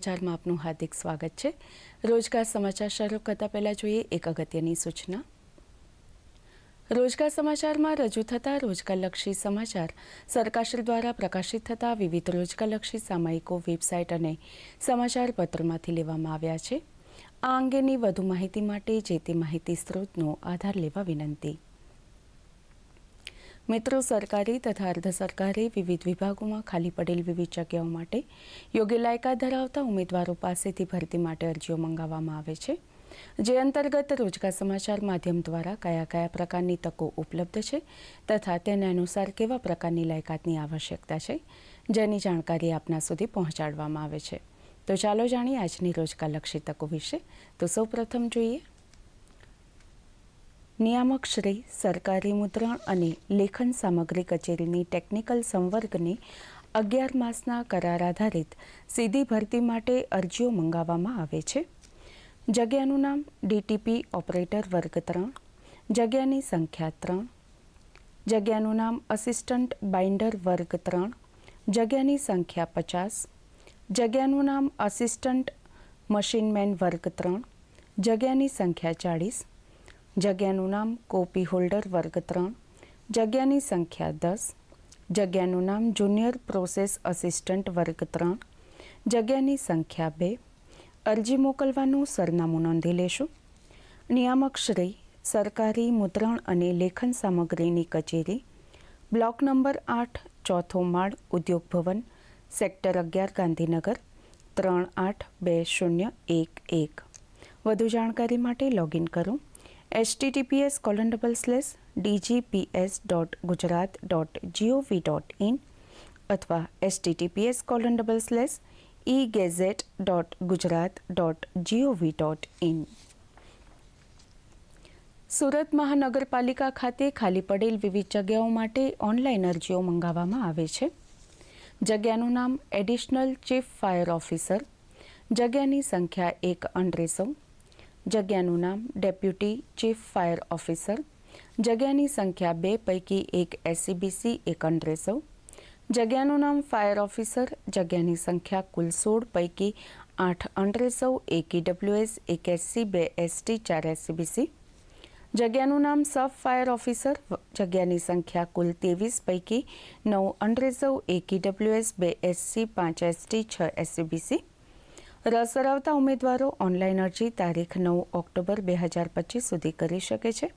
સમાચારમાં આપનું હાર્દિક સ્વાગત છે. રોજગાર સમાચાર શરૂ કરતા પહેલા જોઈએ એક અગત્યની સૂચના. રોજગાર સમાચારમાં રજૂ થતા રોજગારલક્ષી સમાચાર સરકારશ્રી દ્વારા પ્રકાશિત થતા વિવિધ રોજગારલક્ષી સામાયિકો વેબસાઇટ અને સમાચાર પત્રમાંથી લેવામાં આવ્યા છે. આ અંગેની વધુ માહિતી માટે જે તે માહિતી સ્ત્રોતનો આધાર લેવા વિનંતી. મિત્રો, સરકારી તથા અર્ધ સરકારી વિવિધ વિભાગોમાં ખાલી પડેલ વિવિધ જગ્યાઓ માટે યોગ્ય લાયકાત ધરાવતા ઉમેદવારો પાસેથી ભરતી માટે અરજીઓ મંગાવવામાં આવે છે. જે અંતર્ગત રોજગાર સમાચાર માધ્યમ દ્વારા કયા કયા પ્રકારની તકો ઉપલબ્ધ છે તથા તેને અનુસાર કેવા પ્રકારની લાયકાતની આવશ્યકતા છે, જેની જાણકારી આપના સુધી પહોંચાડવામાં આવે છે. તો ચાલો જાણીએ આજની રોજગારલક્ષી તકો વિશે. તો સૌપ્રથમ જોઈએ નિયામક શ્રી, સરકારી મુદ્રણ અને લેખન સામગ્રી કચેરીની ટેકનિકલ સંવર્ગની અગિયાર માસના કરાર આધારિત સીધી ભરતી માટે અરજીઓ મંગાવવામાં આવે છે. જગ્યાનું નામ ડીટીપી ઓપરેટર વર્ગ ત્રણ, જગ્યાની સંખ્યા ત્રણ, જગ્યાનું નામ અસિસ્ટન્ટ બાઇન્ડર વર્ગ ત્રણ, જગ્યાની સંખ્યા પચાસ, જગ્યાનું નામ અસિસ્ટન્ટ મશીનમેન વર્ગ ત્રણ, જગ્યાની સંખ્યા ચાળીસ જગ્યાનું નામ કોપી હોલ્ડર વર્ગ ત્રણ, જગ્યાની સંખ્યા દસ, જગ્યાનું નામ જુનિયર પ્રોસેસ અસિસ્ટન્ટ વર્ગ ત્રણ, જગ્યાની સંખ્યા બે, અરજી મોકલવાનું સરનામું નોંધી લેશું. નિયામક શ્રી, સરકારી મુદ્રણ અને લેખન સામગ્રીની કચેરી, બ્લોક નંબર આઠ, ચોથો માળ, ઉદ્યોગ ભવન, સેક્ટર અગિયાર, ગાંધીનગર, ત્રણ આઠ બે શૂન્ય એક એક. વધુ જાણકારી માટે લોગિન કરું. HTTPS colon double slash DGPS dot Gujarat dot G O V dot in અથવા HTTPS colon double slash E gazette dot Gujarat dot G O V dot in Surat મહાનગરપાલિકા ખાતે ખાલી પડેલ વિવિધ જગ્યાઓ માટે ઓનલાઈન અરજીઓ મંગાવવામાં આવે છે. જગ્યાનું નામ એડિશનલ ચીફ ફાયર ઓફિસર જગ્યાની સંખ્યા એક અંડ્રેસો જગ્યાનું નામ ડેપ્યુટી ચીફ ફાયર ઓફિસર જગ્યાની સંખ્યા બે પૈકી એક એસસીબીસી એક અંડ્રેસો જગ્યાનું નામ ફાયર ઓફિસર જગ્યાની સંખ્યા કુલ સોળ પૈકી આઠ અંડ્રેસો એક ઈડબ્લ્યુએસ એક એસસી બે એસટી ચાર એસસીબીસી જગ્યાનું નામ સબ ફાયર ઓફિસર જગ્યાની સંખ્યા કુલ ત્રેવીસ પૈકી નવ અંડ્રેસો એક ઈડબ્લ્યુએસ બે એસસી પાંચ એસટી છ એસસીબીસી રસ ધરાવતા ઉમેદવારો ઓનલાઈન અરજી તારીખ નવ ઓક્ટોબર બે હજાર પચીસ સુધી કરી શકે છે.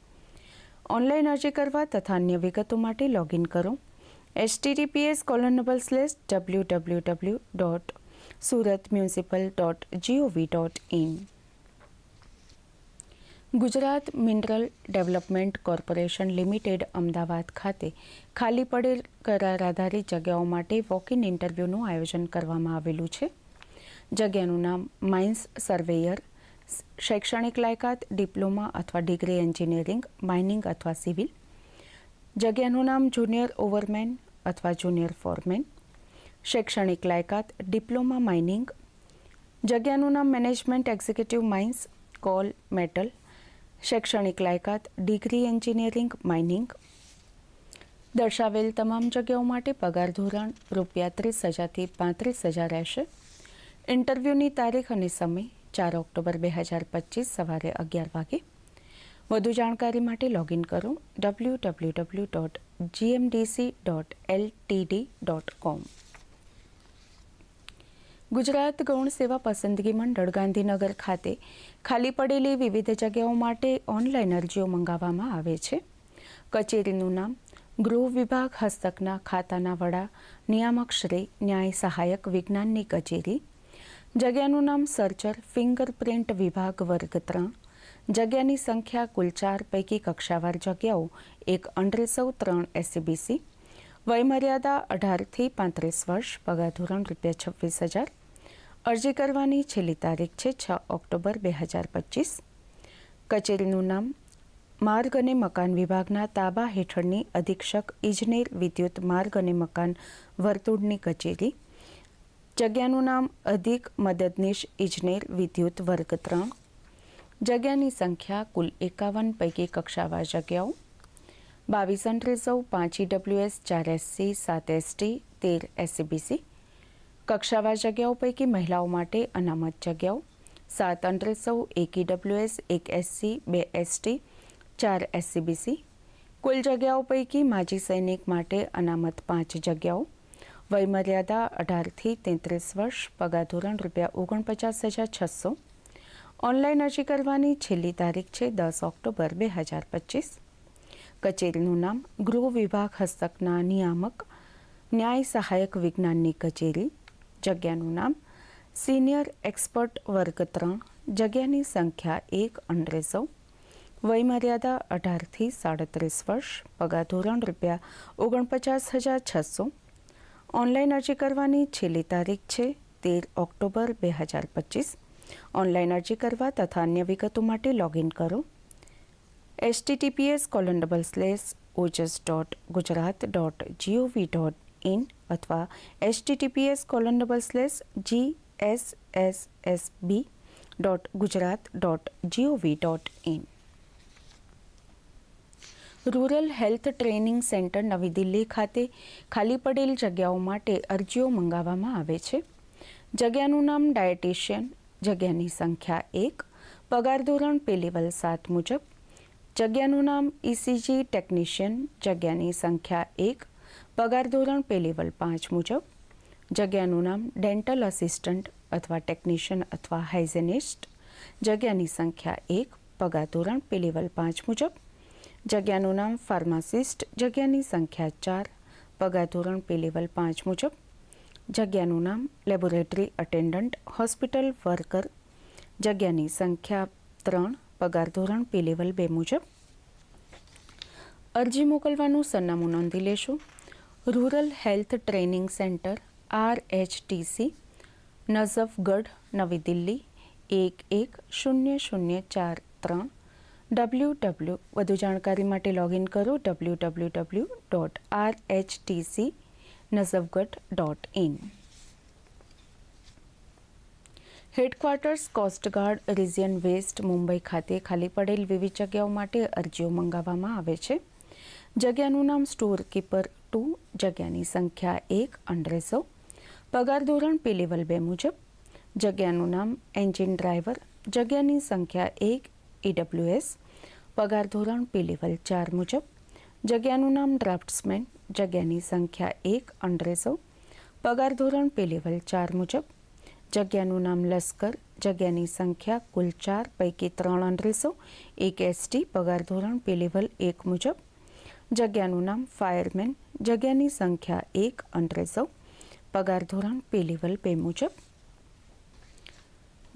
ઓનલાઈન અરજી કરવા તથા અન્ય વિગતો માટે લોગિન કરો. HTTPS colon double slash W W W dot Surat municipal dot G O V dot in Gujarat mineral development corporation limited Ahmedabad ખાતે ખાલી પડેલ કરાર આધારિત જગ્યાઓ માટે વોક ઇન ઇન્ટરવ્યૂનું આયોજન કરવામાં આવેલું છે. જગ્યાનું નામ માઇન્સ સર્વેયર શૈક્ષણિક લાયકાત, ડિપ્લોમા અથવા ડિગ્રી એન્જિનિયરિંગ, માઇનિંગ અથવા સિવિલ. જગ્યાનું નામ જુનિયર ઓવરમેન અથવા જુનિયર ફોરમેન. શૈક્ષણિક લાયકાત, ડિપ્લોમા, માઇનિંગ. જગ્યાનું નામ management, executive, mines, coal, metal. શૈક્ષણિક લાયકાત, ડિગ્રી એન્જિનિયરિંગ, માઇનિંગ. દર્શાવેલ તમામ જગ્યાઓ માટે પગાર ધોરણ રૂપિયા ત્રીસ હજારથી પાંત્રીસ હજાર રહેશે. ઇન્ટરવ્યૂની તારીખ અને સમય ચાર ઓક્ટોબર બે હજાર પચીસ સવારે અગિયાર વાગે. વધુ જાણકારી માટે લોગિન કરો W W W dot GMDC dot LTD dot com Gujarat ગૌણ સેવા પસંદગી મંડળ ગાંધીનગર ખાતે ખાલી પડેલી વિવિધ જગ્યાઓ માટે ઓનલાઈન અરજીઓ મંગાવવામાં આવે છે. કચેરીનું નામ ગૃહ વિભાગ હસ્તકના ખાતાના વડા, નિયામક શ્રી, ન્યાય સહાયક વિજ્ઞાનની કચેરી જગ્યાનું નામ સર્ચર ફિંગરપ્રિન્ટ વિભાગ વર્ગ ત્રણ. જગ્યાની સંખ્યા કુલ ચાર પૈકી કક્ષાવાર જગ્યાઓ એક અંડરેસૌ ત્રણ એસસીબીસી વયમર્યાદા અઢારથી પાંત્રીસ વર્ષ, પગાર ધોરણ રૂપિયા છવ્વીસ હજાર. અરજી કરવાની છેલ્લી તારીખ છે છ ઓક્ટોબર બે હજાર પચીસ. કચેરીનું નામ માર્ગ અને મકાન વિભાગના તાબા હેઠળની અધિક્ષક ઇજનેર વિદ્યુત માર્ગ અને મકાન વર્તુળની કચેરી. જગ્યાનું નામ અધિક મદદનીશ ઇજનેર વિદ્યુત વર્ગ ત્રણ જગ્યાની સંખ્યા કુલ એકાવન પૈકી કક્ષાવાર જગ્યાઓ. બાવીસ અંડ્રેસૌ પાંચ ડબલ્યુએસ ચાર એસસી સાત એસટી તેર એસસીબીસી. કક્ષાવાર જગ્યાઓ પૈકી મહિલાઓ માટે અનામત જગ્યાઓ. સાત અંડરસો એક ઈડબ્લ્યુએસ એક એસસી, બે એસટી, ચાર એસસીબીસી. કુલ જગ્યાઓ પૈકી માજી સૈનિક માટે અનામત પાંચ જગ્યાઓ. વયમર્યાદા અઢારથી તેત્રીસ વર્ષ, પગાર ધોરણ રૂપિયા ઓગણપચાસ હજાર છસો. ઓનલાઈન અરજી કરવાની છેલ્લી તારીખ છે દસ ઓક્ટોબર બે હજાર પચીસ. કચેરીનું નામ ગૃહ વિભાગ હસ્તકના નિયામક, ન્યાય સહાયક વિજ્ઞાનની કચેરી. જગ્યાનું નામ સિનિયર એક્સપર્ટ વર્ગ ત્રણ, જગ્યાની સંખ્યા એક અંડ્રેસો વયમર્યાદા અઢારથી સાડત્રીસ વર્ષ, પગાર ધોરણ રૂપિયા ઓગણપચાસ હજાર છસો. ઓનલાઈન અરજી કરવાની છેલ્લી તારીખ છે તેર ઓક્ટોબર બે હજાર પચીસ. ઓનલાઈન અરજી કરવા તથા અન્ય વિગતો માટે લોગિન કરો. HTTPS colon double slash Ojas dot Gujarat dot G O V dot in અથવા HTTPS colon double slash G S S S B dot Gujarat dot G O V dot in rural health training centre Navi Delhi ખાતે ખાલી પડેલ જગ્યાઓ માટે અરજીઓ મંગાવવામાં આવે છે. જગ્યાનું નામ ડાયટિશિયન, જગ્યાની સંખ્યા એક, પગાર ધોરણ પે લેવલ સાત મુજબ, જગ્યાનું નામ ઇસીજી ટેકનિશિયન, જગ્યાની સંખ્યા એક, પગાર ધોરણ પે લેવલ પાંચ મુજબ, જગ્યાનું નામ ડેન્ટલ અસિસ્ટન્ટ અથવા ટેકનિશિયન અથવા હાઇજેનિસ્ટ, જગ્યાની સંખ્યા એક, પગાર ધોરણ પે લેવલ પાંચ મુજબ જગ્યાનું નામ ફાર્માસિસ્ટ, જગ્યાની સંખ્યા ચાર, પગાર ધોરણ પે લેવલ પાંચ મુજબ. જગ્યાનું નામ લેબોરેટરી અટેન્ડન્ટ, હોસ્પિટલ વર્કર. જગ્યાની સંખ્યા ત્રણ, પગાર ધોરણ પે લેવલ બે મુજબ. અરજી મોકલવાનું સરનામું નોંધી લેશો. Rural health training centre R H TC Najafgarh, Navi Delhi, એક એક શૂન્ય શૂન્ય ચાર ત્રણ. ડબલ્યુ ડબલ્યુ વધુ જાણકારી માટે લોગિન કરો W W W dot R H TC Najafgarh dot in headquarters coastguard region west Mumbai ખાતે ખાલી પડેલ વિવિધ જગ્યાઓ માટે અરજીઓ મંગાવવામાં આવે છે. જગ્યાનું નામ સ્ટોર કીપર ટુ જગ્યાની સંખ્યા એક અંડ્રેસો પગાર ધોરણ પે લેવલ બે મુજબ. જગ્યાનું નામ એન્જિન ડ્રાઈવર જગ્યાની સંખ્યા એક ઈડબ્લ્યુએસ પગાર ધોરણ પે લેવલ ચાર મુજબ, જગ્યાનું નામ ડ્રાફ્ટ્સમેન, જગ્યાની સંખ્યા એક અંડરેસો પગાર ધોરણ પે લેવલ ચાર મુજબ, જગ્યાનું નામ લશ્કર, જગ્યાની સંખ્યા કુલ ચાર, પૈકી ત્રણ અંડરેસો એક એસટી પગાર ધોરણ પે લેવલ એક મુજબ, જગ્યાનું નામ ફાયરમેન જગ્યાની સંખ્યા એક અંડરેસો પગાર ધોરણ પે લેવલ બે મુજબ,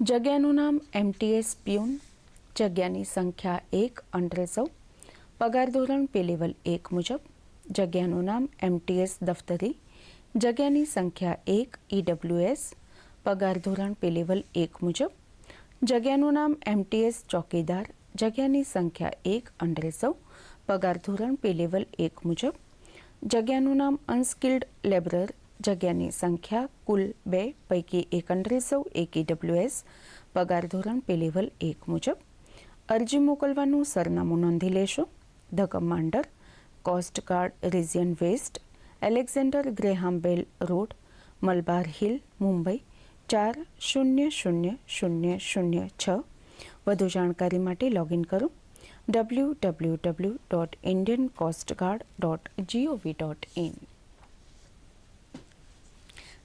જગ્યાનું નામ એમટીએસ પ્યુન જગ્યાની સંખ્યા એક અંડરેસો પગાર ધોરણ પે લેવલ એક મુજબ જગ્યાનું નામ એમટીએસ દફતરી જગ્યાની સંખ્યા એક ઈડબ્લ્યુએસ પગાર ધોરણ પે લેવલ એક મુજબ જગ્યાનું નામ એમટીએસ ચોકીદાર જગ્યાની સંખ્યા એક અંડરેસો પગાર ધોરણ પે લેવલ એક મુજબ જગ્યાનું નામ અનસ્કિલ્ડ લેબરર જગ્યાની સંખ્યા કુલ બે પૈકી એક અંડરેસો એક ઈડબ્લ્યુએસ પગાર ધોરણ પે લેવલ એક મુજબ અરજી મોકલવાનું સરનામું નોંધી લેશો. The commander coastguard region west, Alexander Graham Bell road, Malabar hill, Mumbai, ચાર શૂન્ય શૂન્ય શૂન્ય શૂન્ય છ. વધુ જાણકારી માટે લોગિન કરો W W W dot Indian coastguard dot G O V dot in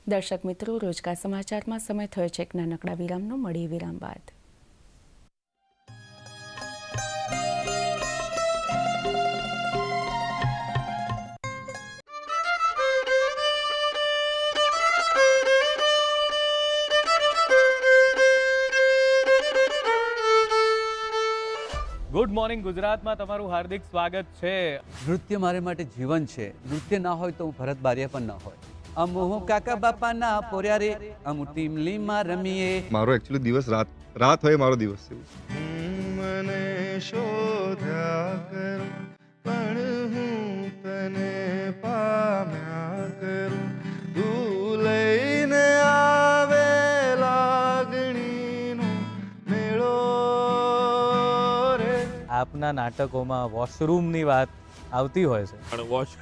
દર્શક મિત્રો, રોજગાર સમાચારમાં સમય થયો છે. એક નાનકડા વિરામનો, મળીએ વિરામ બાદ. ગુડ મોર્નિંગ ગુજરાતમાં તમારું હાર્દિક સ્વાગત છે. નૃત્ય મારે માટે જીવન છે. નૃત્ય ના હોય તો હું ભરત બારિયા પણ ના હોય. આમ હું કાકા બાપાના પોર્યા રે. અમુ ટીમલીમાં રમીએ. મારો એકચ્યુઅલી દિવસ રાત રાત હોય મારો દિવસ છે મને શોધ્યા કરું પણ હું તને પામ્યા આપના નાટકોમાં વોશરૂમની વાત આવતી હોય છે. પણ વોશ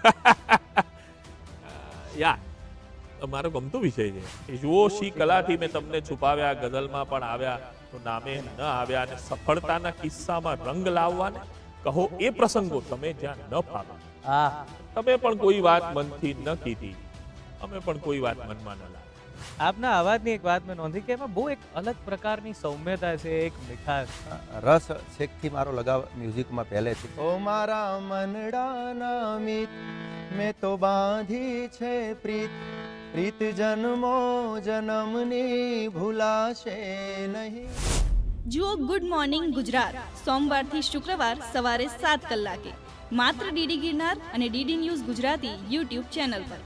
યા મારો ગમતો વિષય છે. જુઓ શી કલાથી મેં તમને છુપાવ્યા ગઝલમાં પણ આવ્યા તો નામે ન આવ્યા અને સફળતાના કિસ્સામાં રંગ લાવવાને કહો એ પ્રસંગો તમે જ્યાં ન ફાવે આ તમે પણ કોઈ વાત મનથી ન કીધી. અમે પણ કોઈ વાત મનમાં ન લાવી. આપના અવાજની એક વાત મેં નોંધી કે એમાં બહુ એક અલગ પ્રકારની સૌમ્યતા છે એક મીઠાશ. રસ છેકથી મારો લગાવ મ્યુઝિકમાં પહેલેથી ઓ મારા મનડાના મિત મેં તો બાંધી છે પ્રીત. પ્રીત જન્મો જન્મની ભૂલાશે નહીં. જુઓ ગુડ મોર્નિંગ ગુજરાત. સોમવારથી શુક્રવાર સવારે સાત કલાકે. માત્ર ડીડી ગિરનાર અને DD news Gujarati YouTube channel પર.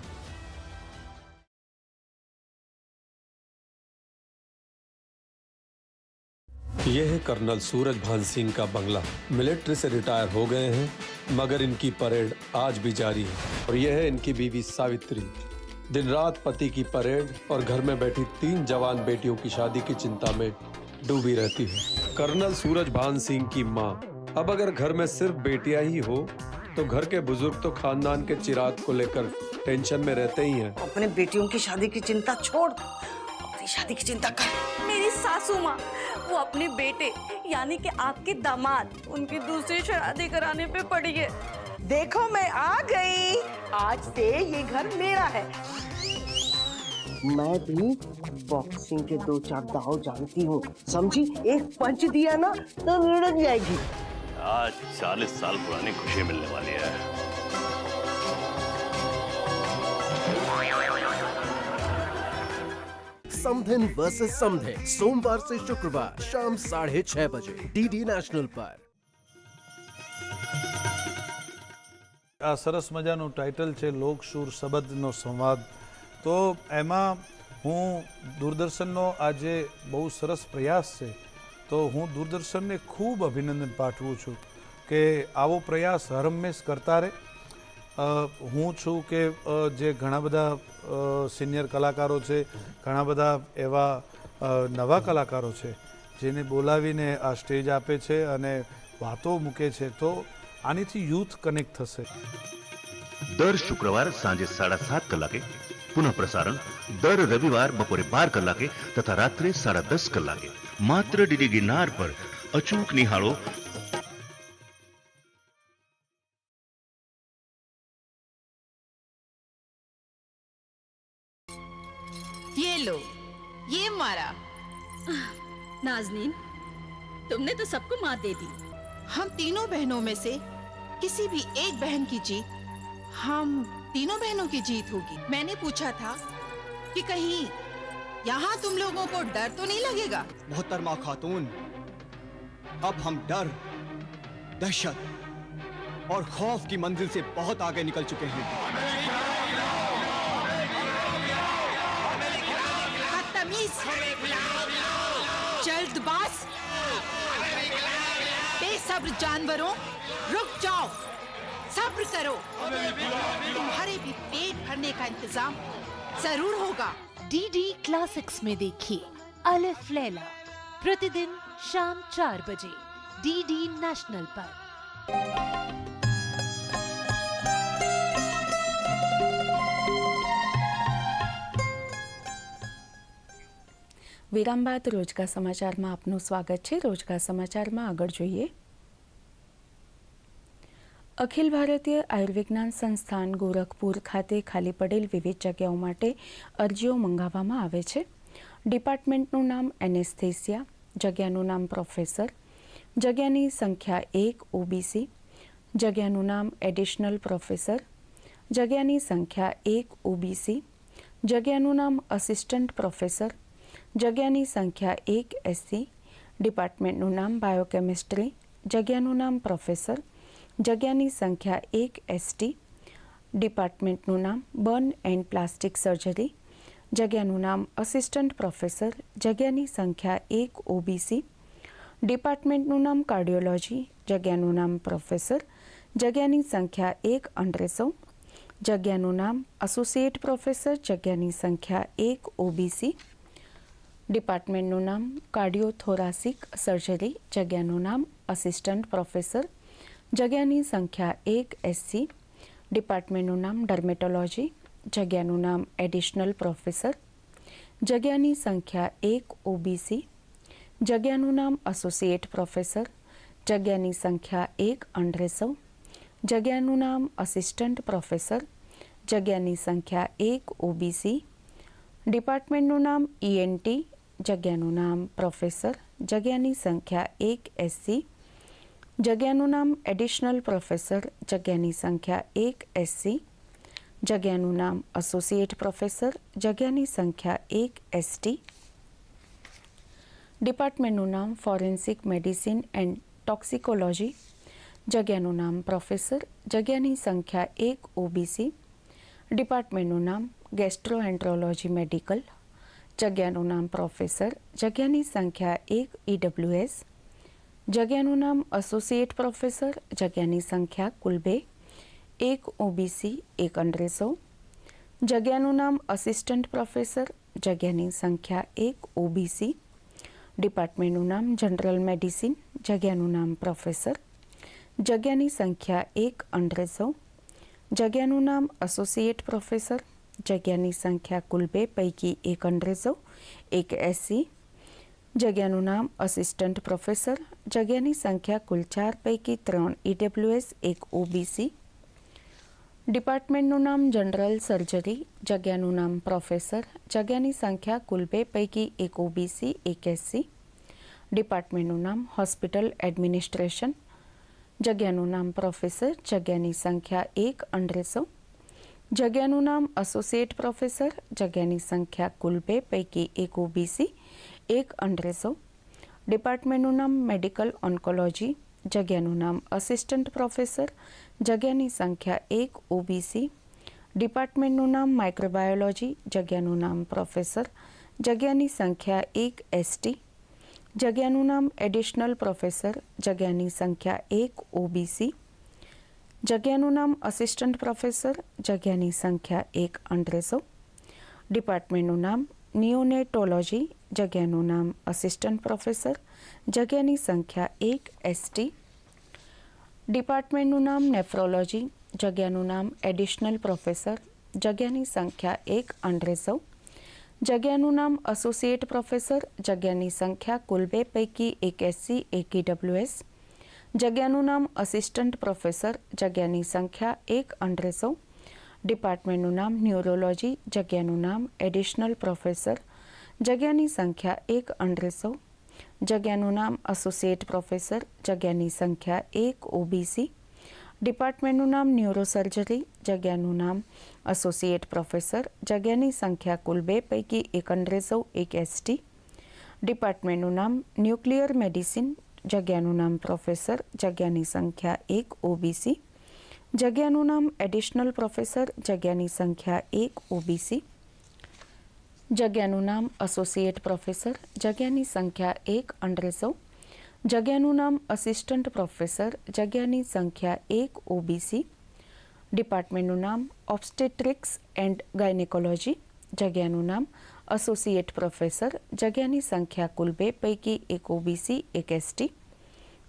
ये है कर्नल सूरज भान सिंह का बंगला। मिलिट्री से रिटायर हो गए हैं, मगर इनकी परेड आज भी जारी है। और यह है इनकी बीवी सावित्री। दिन रात पति की परेड और घर में बैठी तीन जवान बेटियों की शादी की चिंता में डूबी रहती है। कर्नल सूरज भान सिंह की माँ। अब अगर घर में सिर्फ़ बेटियाँ ही हो तो घर के बुज़ुर्ग तो खानदान के चिराग को लेकर टेंशन में रहते ही हैं। अपने बेटियों की शादी की चिंता छोड़ अपनी शादी की चिंता कर। मेरी सासू माँ वो अपने बेटे यानी कि आपके दामाद उनकी दूसरी शादी कराने पे पड़ी है। देखो मैं आ गई। आज से ये घर मेरा है। मैं भी बॉक्सिंग के दो चार दाव जानती हूँ। समझी? एक पंच दिया ना तो लड़क जाएगी। आज चालीस साल पुरानी खुशी मिलने वाली है। समधिन वर्सेस समधे सोमवार से शुक्रवार शाम साढ़े छह बजे डीडी नेशनल पर આ સરસ મજાનું ટાઇટલ છે લોકસુર શબ્દનો સંવાદ તો એમાં હું દૂરદર્શનનો આજે બહુ સરસ પ્રયાસ છે તો હું દૂરદર્શનને ખૂબ અભિનંદન પાઠવું છું કે આવો પ્રયાસ હરમેશ કરતા રહે અ, હું છું કે જે ઘણા બધા સિનિયર કલાકારો છે, ઘણા બધા એવા નવા કલાકારો છે, જેને બોલાવીને આ સ્ટેજ આપે છે અને વાતો મૂકે છે, તો આનીથી યુથ કનેક્ટ થશે. દર શુક્રવાર સાંજે સાડા સાત કલાકે પુનઃ પ્રસારણ, દર રવિવાર બપોરે બાર કલાકે તથા રાત્રે સાડા દસ કલાકે. માત્ર ડીડી ગિરનાર પર અચૂક નિહાળો लो। ये मारा। नाजनीन तुमने तो सबको मात दे दी। हम तीनों बहनों में से किसी भी एक बहन की जीत हम तीनों बहनों की जीत होगी। मैंने पूछा था कि कहीं यहाँ तुम लोगों को डर तो नहीं लगेगा? मोहतरमा खातून अब हम डर दहशत और खौफ की मंजिल से बहुत आगे निकल चुके हैं। बेसब्र जानवरों रुक जाओ सब्र करो तुम्हारे भी पेट भरने का इंतजाम जरूर होगा डीडी क्लासिक्स में देखिए अलिफ लैला प्रतिदिन शाम चार बजे डीडी नेशनल पर વિરામ બાદ રોજગાર સમાચારમાં આપનું સ્વાગત છે રોજગાર સમાચારમાં આગળ જોઈએ અખિલ ભારતીય આયુર્વિજ્ઞાન સંસ્થાન ગોરખપુર ખાતે ખાલી પડેલ વિવિધ જગ્યાઓ માટે અરજીઓ મંગાવવામાં આવે છે. ડિપાર્ટમેન્ટનું નામ એનેસ્થેસિયા, જગ્યાનું નામ પ્રોફેસર, જગ્યાની સંખ્યા એક ઓબીસી જગ્યાનું નામ એડિશનલ પ્રોફેસર, જગ્યાની સંખ્યા એક ઓબીસી જગ્યાનું નામ અસિસ્ટન્ટ પ્રોફેસર, જગ્યાની સંખ્યા એક એસસી ડિપાર્ટમેન્ટનું નામ બાયોકેમિસ્ટ્રી, જગ્યાનું નામ પ્રોફેસર જગ્યાની સંખ્યા એક એસટી ડિપાર્ટમેન્ટનું નામ બર્ન એન્ડ પ્લાસ્ટિક સર્જરી જગ્યાનું નામ અસિસ્ટન્ટ પ્રોફેસર જગ્યાની સંખ્યા એક ઓબીસી ડિપાર્ટમેન્ટનું નામ કાર્ડિયોલોજી જગ્યાનું નામ પ્રોફેસર જગ્યાની સંખ્યા એક અંડ્રેસો જગ્યાનું નામ એસોસિએટ પ્રોફેસર જગ્યાની સંખ્યા એક ઓબીસી ડિપાર્ટમેન્ટનું નામ કાર્ડિયોથોરાસિક સર્જરી જગ્યાનું નામ અસિસ્ટન્ટ પ્રોફેસર જગ્યાની સંખ્યા એક એસસી ડિપાર્ટમેન્ટનું નામ ડર્મેટોલોજી, જગ્યાનું નામ એડિશનલ પ્રોફેસર, જગ્યાની સંખ્યા એક ઓબીસી જગ્યાનું નામ એસોસિએટ પ્રોફેસર, જગ્યાની સંખ્યા એક અંડ્રેસો જગ્યાનું નામ અસિસ્ટન્ટ પ્રોફેસર, જગ્યાની સંખ્યા એક ઓબીસી ડિપાર્ટમેન્ટનું નામ ઈએનટી જગ્યાનું નામ પ્રોફેસર, જગ્યાની સંખ્યા એક એસસી જગ્યાનું નામ એડિશનલ પ્રોફેસર જગ્યાની સંખ્યા એક એસસી જગ્યાનું નામ એસોસિએટ પ્રોફેસર જગ્યાની સંખ્યા એક એસટી ડિપાર્ટમેન્ટનું નામ ફોરેન્સિક મેડિસિન એન્ડ ટોક્સિકોલોજી જગ્યાનું નામ પ્રોફેસર જગ્યાની સંખ્યા એક ઓબીસી ડિપાર્ટમેન્ટનું નામ ગેસ્ટ્રોએન્ટ્રોલોજી મેડિકલ જગ્યાનું નામ પ્રોફેસર જગ્યાની સંખ્યા એક ઈડબ્લ્યુએસ જગ્યાનું નામ એસોસિએટ પ્રોફેસર જગ્યાની સંખ્યા કુલ બે એક ઓબીસી એક અંડ્રેસો જગ્યાનું નામ અસિસ્ટન્ટ પ્રોફેસર જગ્યાની સંખ્યા એક ઓબીસી ડિપાર્ટમેન્ટનું નામ જનરલ મેડિસિન જગ્યાનું નામ પ્રોફેસર જગ્યાની સંખ્યા એક અંડ્રેસો જગ્યાનું નામ એસોસિએટ પ્રોફેસર જગ્યાની સંખ્યા કુલ બે પૈકી એક અંડ્રેસો એક એસસી જગ્યાનું નામ અસિસ્ટન્ટ પ્રોફેસર જગ્યાની સંખ્યા કુલ ચાર પૈકી ત્રણ ઈડબ્લ્યુએસ એક ઓબીસી ડિપાર્ટમેન્ટનું નામ જનરલ સર્જરી જગ્યાનું નામ પ્રોફેસર જગ્યાની સંખ્યા કુલ બે પૈકી એક ઓબીસી એક એસસી ડિપાર્ટમેન્ટનું નામ હોસ્પિટલ એડમિનિસ્ટ્રેશન જગ્યાનું નામ પ્રોફેસર જગ્યાની સંખ્યા એક અંડ્રેસો જગ્યાનું નામ એસોસિએટ પ્રોફેસર જગ્યાની સંખ્યા કુલ બે પૈકી એક ઓબીસી એક અંડ્રેસો ડિપાર્ટમેન્ટનું નામ મેડિકલ ઓન્કોલોજી જગ્યાનું નામ અસિસ્ટન્ટ પ્રોફેસર જગ્યાની સંખ્યા એક ઓબીસી ડિપાર્ટમેન્ટનું નામ માઇક્રોબાયોલોજી જગ્યાનું નામ પ્રોફેસર જગ્યાની સંખ્યા એક એસટી જગ્યાનું નામ એડિશનલ પ્રોફેસર જગ્યાની સંખ્યા એક ઓબીસી જગ્યાનું નામ અસિસ્ટન્ટ પ્રોફેસર જગ્યાની સંખ્યા એક અંડ્રેસો ડિપાર્ટમેન્ટનું નામ નિયોનેટોલોજી જગ્યાનું નામ અસિસ્ટન્ટ પ્રોફેસર જગ્યાની સંખ્યા એક એસટી ડિપાર્ટમેન્ટનું નામ નેફ્રોલોજી જગ્યાનું નામ એડિશનલ પ્રોફેસર જગ્યાની સંખ્યા એક અંડ્રેસો જગ્યાનું નામ એસોસિએટ પ્રોફેસર જગ્યાની સંખ્યા કુલ બે પૈકી એક એસસી એક ઈડબ્લ્યુએસ જગ્યાનું નામ અસિસ્ટન્ટ પ્રોફેસર જગ્યાની સંખ્યા એક અંડ્રેસો ડિપાર્ટમેન્ટનું નામ ન્યુરોલોજી જગ્યાનું નામ એડિશનલ પ્રોફેસર જગ્યાની સંખ્યા એક અંડ્રેસો જગ્યાનું નામ એસોસિએટ પ્રોફેસર જગ્યાની સંખ્યા એક ઓબીસી ડિપાર્ટમેન્ટનું નામ ન્યુરોસર્જરી જગ્યાનું નામ એસોસિએટ પ્રોફેસર જગ્યાની સંખ્યા કુલ બે પૈકી એક અંડ્રેસો એક એસટી ડિપાર્ટમેન્ટનું નામ ન્યુક્લિયર મેડિસિન જગ્યાનું નામ પ્રોફેસર જગ્યાની સંખ્યા એક ઓબીસી જગ્યાનું નામ એડિશનલ પ્રોફેસર જગ્યાની સંખ્યા એક ઓબીસી જગ્યાનું નામ એસોસિએટ પ્રોફેસર જગ્યાની સંખ્યા એક અંડરસો જગ્યાનું નામ અસિસ્ટન્ટ પ્રોફેસર જગ્યાની સંખ્યા એક ઓબીસી ડિપાર્ટમેન્ટનું નામ ઓબ્સ્ટેટ્રિક્સ એન્ડ ગાયનેકોલોજી જગ્યાનું નામ એસોસિએટ પ્રોફેસર જગ્યાની સંખ્યા કુલ બે, પૈકી એક ઓબીસી એક એસટી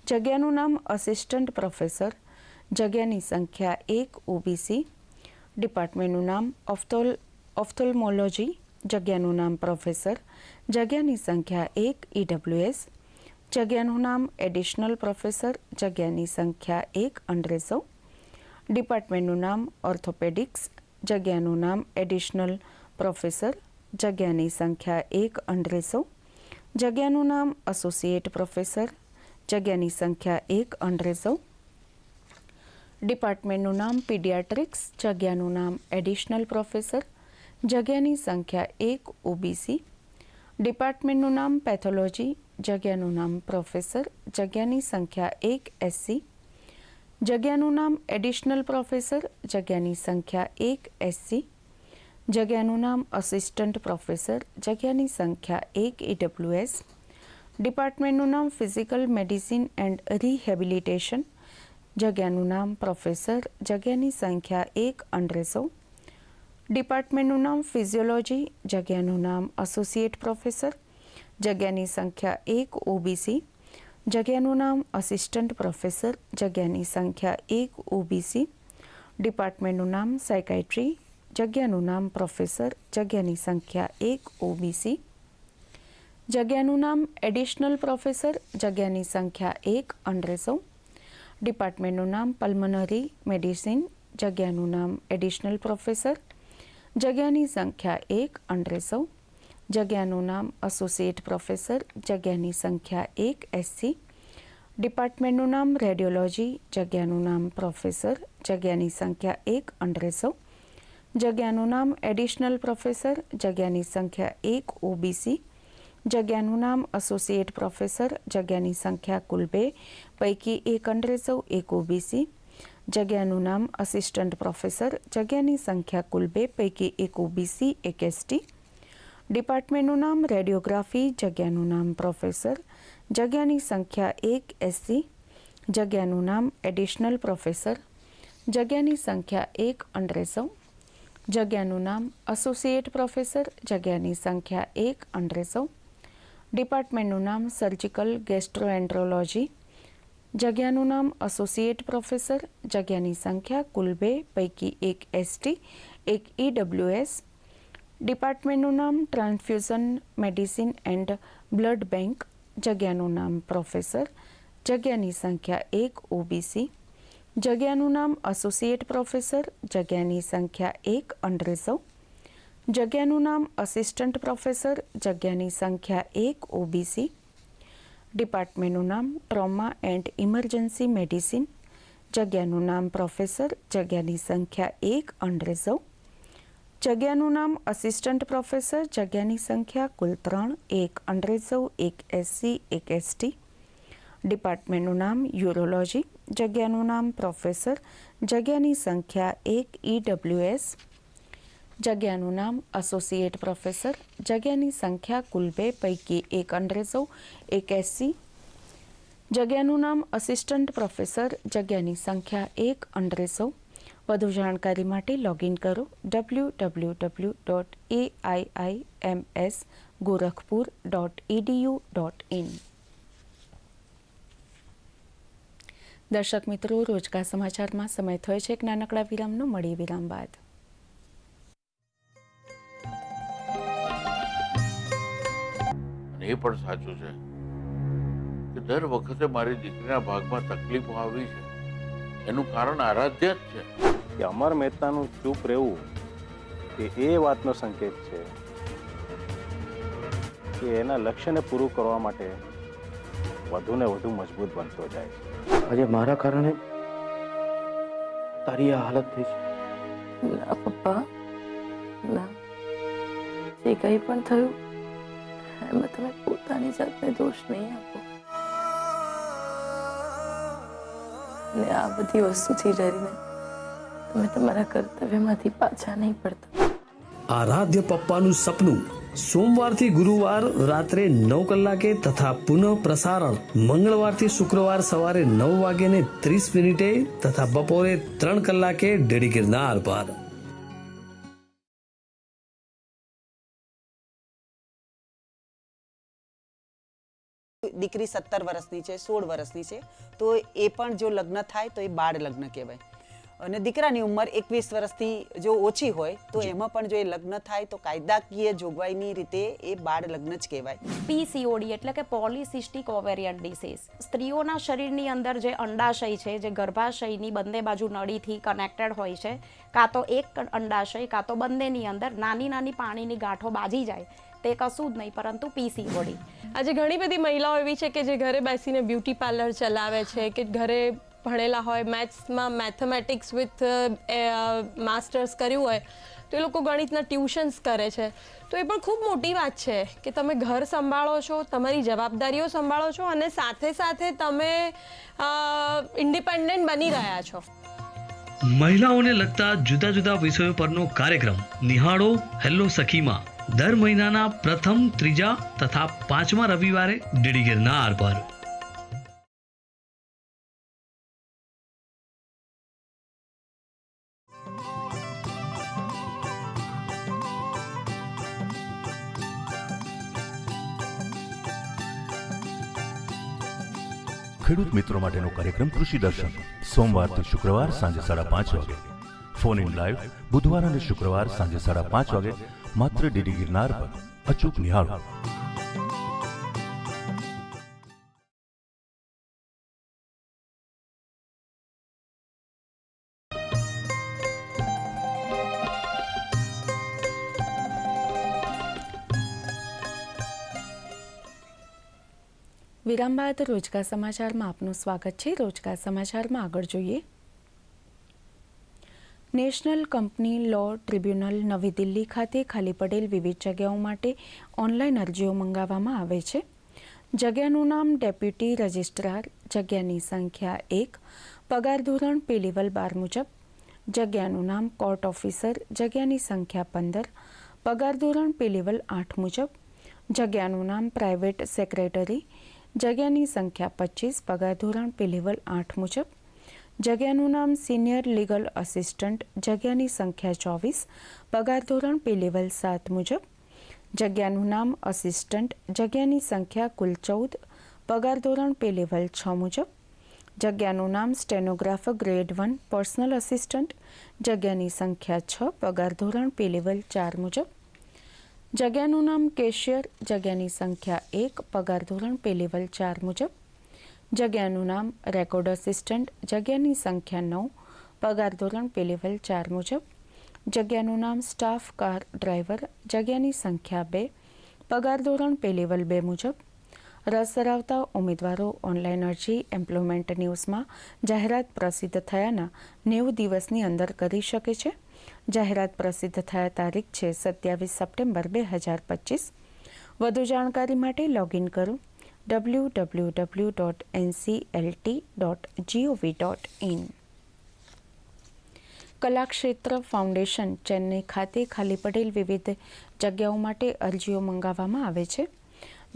જગ્યાનું નામ અસિસ્ટન્ટ પ્રોફેસર જગ્યાની સંખ્યા એક ઓબીસી ડિપાર્ટમેન્ટનું નામ ઓફ્થોલ ઓફ્થોલ્મોલોજી જગ્યાનું નામ પ્રોફેસર જગ્યાની સંખ્યા એક ઈડબ્લ્યુએસ જગ્યાનું નામ એડિશનલ પ્રોફેસર જગ્યાની સંખ્યા એક અંડ્રેસો ડિપાર્ટમેન્ટનું નામ ઓર્થોપેડિક્સ જગ્યાનું નામ એડિશનલ પ્રોફેસર જગ્યાની સંખ્યા એક અંડ્રેસો જગ્યાનું નામ એસોસિએટ પ્રોફેસર જગ્યાની સંખ્યા એક અંડ્રેસો ડિપાર્ટમેન્ટનું નામ પીડિયાટ્રિક્સ જગ્યાનું નામ એડિશનલ પ્રોફેસર જગ્યાની સંખ્યા એક ઓબીસી ડિપાર્ટમેન્ટનું નામ પેથોલોજી જગ્યાનું નામ પ્રોફેસર જગ્યાની સંખ્યા એક એસસી જગ્યાનું નામ એડિશનલ પ્રોફેસર જગ્યાની સંખ્યા એક એસસી જગ્યાનું નામ અસિસ્ટન્ટ પ્રોફેસર જગ્યાની સંખ્યા એક ઈડબ્લ્યુએસ ડિપાર્ટમેન્ટનું નામ ફિઝિકલ મેડિસિન એન્ડ રિહેબિલિટેશન જગ્યાનું નામ પ્રોફેસર જગ્યાની સંખ્યા એક અંડ્રેસો ડિપાર્ટમેન્ટનું નામ ફિઝિયોલોજી, જગ્યાનું નામ એસોસિએટ પ્રોફેસર જગ્યાની સંખ્યા એક ઓબીસી જગ્યાનું નામ અસિસ્ટન્ટ પ્રોફેસર જગ્યાની સંખ્યા એક ઓબીસી ડિપાર્ટમેન્ટનું નામ સાયકાઇટ્રી જગ્યાનું નામ પ્રોફેસર જગ્યાની સંખ્યા એક ઓબીસી જગ્યાનું નામ એડિશનલ પ્રોફેસર જગ્યાની સંખ્યા એક અંડ્રેસો ડિપાર્ટમેન્ટનું નામ પલ્મનરી મેડિસિન જગ્યાનું નામ એડિશનલ પ્રોફેસર જગ્યાની સંખ્યા એક અંડ્રેસો જગ્યાનું નામ એસોસિએટ પ્રોફેસર જગ્યાની સંખ્યા એક એસસી ડિપાર્ટમેન્ટનું નામ રેડિયોલોજી જગ્યાનું નામ પ્રોફેસર જગ્યાની સંખ્યા એક અંડ્રેસો જગ્યાનું નામ એડિશનલ પ્રોફેસર જગ્યાની સંખ્યા એક ઓબીસી જગ્યાનું નામ એસોસિએટ પ્રોફેસર જગ્યાની સંખ્યા કુલ બે પૈકી એક અંડ્રેસો એક ઓબીસી જગ્યાનું નામ અસિસ્ટન્ટ પ્રોફેસર જગ્યાની સંખ્યા કુલ બે પૈકી એક ઓબીસી એક એસટી ડિપાર્ટમેન્ટનું નામ રેડિયોગ્રાફી જગ્યાનું નામ પ્રોફેસર જગ્યાની સંખ્યા એક એસસી જગ્યાનું નામ એડિશનલ પ્રોફેસર જગ્યાની સંખ્યા એક અંડ્રેસો જગ્યાનું નામ એસોસિએટ પ્રોફેસર જગ્યાની સંખ્યા એક અંડ્રેસો ડિપાર્ટમેન્ટનું નામ સર્જિકલ ગેસ્ટ્રોએન્ટ્રોલોજી જગ્યાનું નામ એસોસિએટ પ્રોફેસર જગ્યાની સંખ્યા કુલ બે પૈકી એક એસટી એક ઈડબ્લ્યુએસ ડિપાર્ટમેન્ટનું નામ transfusion medicine and blood bank જગ્યાનું નામ પ્રોફેસર જગ્યાની સંખ્યા એક ઓબીસી જગ્યાનું નામ એસોસિએટ પ્રોફેસર જગ્યાની સંખ્યા એક અંડ્રેસો જગ્યાનું નામ અસિસ્ટન્ટ પ્રોફેસર જગ્યાની સંખ્યા એક ઓબીસી ડિપાર્ટમેન્ટનું નામ ટ્રોમા એન્ડ ઇમરજન્સી મેડિસિન, જગ્યાનું નામ પ્રોફેસર, જગ્યાની સંખ્યા એક અંડ્રેસો જગ્યાનું નામ અસિસ્ટન્ટ પ્રોફેસર જગ્યાની સંખ્યા કુલ ત્રણ, એક અંડ્રેસો એક એસસી એક એસટી ડિપાર્ટમેન્ટનું નામ યુરોલોજી, જગ્યાનું નામ પ્રોફેસર, જગ્યાની સંખ્યા એક ઈડબ્લ્યુએસ જગ્યાનું નામ એસોસિએટ પ્રોફેસર જગ્યાની સંખ્યા કુલ બે, પૈકી એક અંડ્રેસો એક એસસી જગ્યાનું નામ અસિસ્ટન્ટ પ્રોફેસર જગ્યાની સંખ્યા એક અંડ્રેસો વધુ જાણકારી માટે લોગિન કરો W W W dot A I I M S Gorakhpur dot EDU dot in દર્શક મિત્રો, રોજગાર સમાચારમાં સમય થયો છે. એક નાનકડા વિરામનો મળી વિરામ બાદ. એ પણ સાચું છે કે દર વખતે મારી દીકરીના ભાગમાં તકલીફો આવી છે. એનું કારણ આરાધ્ય જ છે. કે અમર મહેતાનું ચૂપ રહેવું એ એ વાતનો સંકેત છે કે એના લક્ષ્યને પૂરું કરવા માટે વધુ ને વધુ મજબૂત બનતો જાય છે. આજે મારા કારણે તારી આ હાલત થઈ છે. ના પપ્પા. ના. જે કંઈ પણ થયું એમાં તમે પોતાની જાતને દોષ નહીં આપો ને આ બધી વસ્તુથી ડરીને તમે તમારા કર્તવ્યમાંથી પાછા નહીં પડતા આરાધ્ય પપ્પાનું સપનું સોમવારથી ગુરુવાર રાત્રે નવ કલાકે તથા પુનઃ પ્રસારણ મંગળવારથી શુક્રવાર સવારે નવ વાગે ત્રીસ મિનિટે તથા બપોરે ત્રણ કલાકે ડેડી ગિરનાર પર દીકરી સત્તર વર્ષની છે સોળ વર્ષની છે તો એ પણ જો લગ્ન થાય તો એ બાળ લગ્ન કહેવાય. અને દીકરાની ઉંમર એકવીસ વર્ષથી જો ઓછી હોય તો એમાં પણ જો એ લગ્ન થાય તો કાયદાકીય જોગવાઈની રીતે એ બાળ લગ્ન જ કહેવાય. પીસીઓડી એટલે કે પોલિસિસ્ટિક ઓવેરિયન ડિસીઝ સ્ત્રીઓના શરીરની અંદર જે અંડાશય છે જે ગર્ભાશયની બંને બાજુ નળીથી કનેક્ટેડ હોય છે કાં તો એક અંડાશય કાં તો બંનેની અંદર નાની નાની પાણીની ગાંઠો બાજી જાય તે કશું જ નહીં પરંતુ પીસીઓડી આજે ઘણી બધી મહિલાઓ એવી છે કે જે ઘરે બેસીને બ્યુટી પાર્લર ચલાવે છે કે ઘરે ભણેલા હોય મેથ્સમાં મેથેમેટિક્સ વિથ માસ્ટર્સ કર્યું હોય તો એ લોકો ગણિતના ટ્યુશન્સ કરે છે. તો એ પણ ખૂબ મોટી વાત છે કે તમે ઘર સંભાળો છો તમારી જવાબદારીઓ સંભાળો છો અને સાથે સાથે તમે ઇન્ડિપેન્ડન્ટ બની રહ્યા છો. મહિલાઓને લગતા જુદા જુદા વિષયો પરનો કાર્યક્રમ. નિહાળો હેલો સખીમાં. દર મહિનાના પ્રથમ, ત્રીજા તથા પાંચમા રવિવારે ડીડી ગિરનાર પર. ખેડૂત મિત્રો માટેનો કાર્યક્રમ કૃષિ દર્શન. સોમવારથી શુક્રવાર સાંજે સાડા પાંચ વાગે. ફોન ઇન લાઈવ બુધવાર અને શુક્રવાર સાંજે સાડા પાંચ વાગે માત્ર ડીડી ગિરનાર પર અચૂક નિહાળો. વિરામ બાદ રોજગાર સમાચારમાં આપનું સ્વાગત છે. રોજગાર સમાચારમાં આગળ જોઈએ. નેશનલ કંપની લો ટ્રિબ્યુનલ નવી દિલ્હી ખાતે ખાલી પડેલ વિવિધ જગ્યાઓ માટે ઓનલાઈન અરજીઓ મંગાવવામાં આવે છે. જગ્યાનું નામ ડેપ્યુટી રજિસ્ટ્રાર, જગ્યાની સંખ્યા એક, પગાર ધોરણ પે લેવલ બાર મુજબ, જગ્યાનું નામ કોર્ટ ઓફિસર, જગ્યાની સંખ્યા પંદર, પગાર ધોરણ પે લેવલ આઠ મુજબ, જગ્યાનું નામ પ્રાઇવેટ સેક્રેટરી, જગ્યાની સંખ્યા પચીસ, પગાર ધોરણ પે લેવલ આઠ મુજબ જગ્યાનું નામ સિનિયર લીગલ અસિસ્ટન્ટ જગ્યાની સંખ્યા ચોવીસ પગાર ધોરણ પે લેવલ સાત મુજબ જગ્યાનું નામ અસિસ્ટન્ટ જગ્યાની સંખ્યા કુલ ચૌદ પગાર ધોરણ પે લેવલ છ મુજબ જગ્યાનું નામ stenographer grade one personal assistant જગ્યાની સંખ્યા છ પગાર ધોરણ પે લેવલ ચાર મુજબ જગ્યાનું નામ કેશિયર જગ્યાની સંખ્યા એક પગાર ધોરણ પે લેવલ ચાર મુજબ જગ્યાનું નામ રેકોર્ડ અસિસ્ટન્ટ જગ્યાની સંખ્યા નવ, પગાર ધોરણ પે લેવલ ચાર મુજબ, જગ્યાનું નામ સ્ટાફ કાર ડ્રાઈવર જગ્યાની સંખ્યા બે, પગાર ધોરણ પે લેવલ બે મુજબ, રસ ધરાવતા ઉમેદવારો ઓનલાઈન અરજી એમ્પ્લોયમેન્ટ ન્યૂઝમાં જાહેરાત પ્રસિદ્ધ થયાના નેવું દિવસની અંદર કરી શકે છે. જાહેરાત પ્રસિદ્ધ થયા તારીખ છે સત્યાવીસ સપ્ટેમ્બર બે હજાર પચીસ. વધુ જાણકારી માટે લોગિન કરો. W W W dot NCLT dot G O V dot in Kalakshetra foundation Chennai ખાતે ખાલી પડેલ વિવિધ જગ્યાઓ માટે અરજીઓ મંગાવવામાં આવે છે.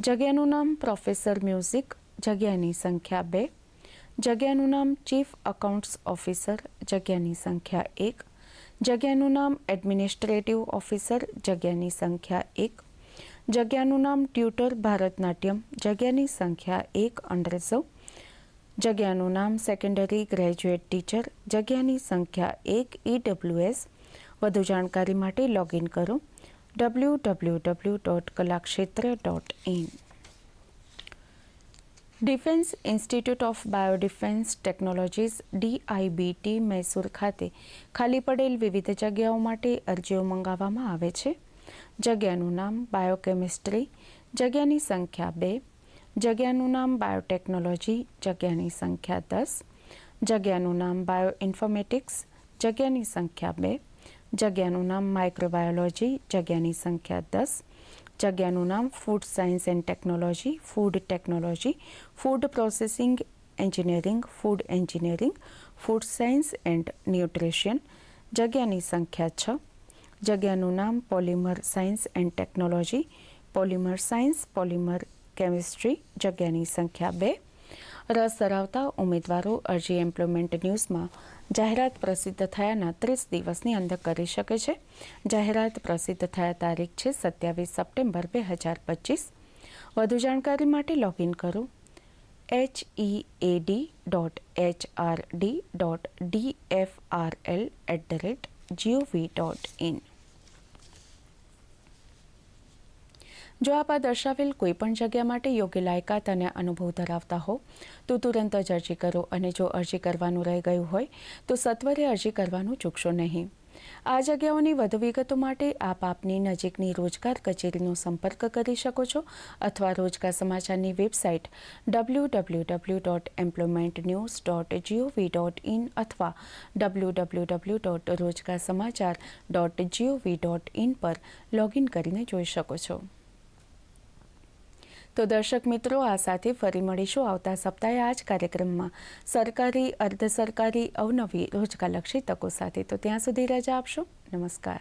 જગ્યાનું નામ પ્રોફેસર મ્યુઝિક, જગ્યાની સંખ્યા બે, જગ્યાનું નામ ચીફ અકાઉન્ટ્સ ઓફિસર, જગ્યાની સંખ્યા એક, જગ્યાનું નામ એડમિનિસ્ટ્રેટિવ ઓફિસર, જગ્યાની સંખ્યા એક જગ્યાનું નામ ટ્યુટર ભારતનાટ્યમ. જગ્યાની સંખ્યા એક અંડરસો જગ્યાનું નામ સેકન્ડરી ગ્રેજ્યુએટ ટીચર જગ્યાની સંખ્યા એક ઈડબ્લ્યુએસ વધુ જાણકારી માટે લોગિન કરો W W W dot Kalakshetra dot in defence institute of biodefence technologies DIBT Mysore ખાતે ખાલી પડેલ વિવિધ જગ્યાઓ માટે અરજીઓ મંગાવવામાં આવે છે. જગ્યાનું નામ બાયોકેમિસ્ટ્રી, જગ્યાની સંખ્યા બે, જગ્યાનું નામ બાયોટેકનોલોજી, જગ્યાની સંખ્યા દસ, જગ્યાનું નામ બાયો ઇન્ફોર્મેટિક્સ જગ્યાની સંખ્યા બે, જગ્યાનું નામ માઇક્રોબાયોલોજી, જગ્યાની સંખ્યા દસ, જગ્યાનું નામ food science and technology, food technology, food processing engineering, food engineering, food science and nutrition, જગ્યાની સંખ્યા છ જગ્યાનું નામ polymer science and technology, polymer science, polymer chemistry, જગ્યાની સંખ્યા બે. રસ ધરાવતા ઉમેદવારો અરજી એમ્પ્લોયમેન્ટ ન્યૂઝમાં જાહેરાત પ્રસિદ્ધ થયાના ત્રીસ દિવસની અંદર કરી શકે છે. જાહેરાત પ્રસિદ્ધ થયા તારીખ છે સત્યાવીસ સપ્ટેમ્બર બે હજાર પચીસ. વધુ જાણકારી માટે લોગિન કરો. H E A D dot H R D dot D F R L at the rate G O V dot in જો આપ આ દર્શાવેલ કોઈપણ જગ્યા માટે યોગ્ય લાયકાત અને અનુભવ ધરાવતા હો, તો તુરંત જ અરજી કરો અને જો અરજી કરવાનું રહી ગયું હોય, તો સત્વરે અરજી કરવાનું ચૂકશો નહીં. આ જગ્યાઓની વધુ વિગતો માટે આપ આપની નજીકની રોજગાર કચેરીનો સંપર્ક કરી શકો છો અથવા રોજગાર સમાચારની website W W W dot employment news dot G O V dot in અથવા ડબલ્યુ ડબલ્યુ ડબલ્યુ ડોટ રોજગાર સમાચાર dot G O V dot in પર લોગિન કરીને જોઈ શકો છો. તો દર્શક મિત્રો, આ સાથે ફરી મળીશું આવતા સપ્તાહે આ જ કાર્યક્રમમાં. સરકારી, અર્ધ સરકારી, અવનવી રોજગારલક્ષી તકો સાથે. તો ત્યાં સુધી રજા આપશો. નમસ્કાર.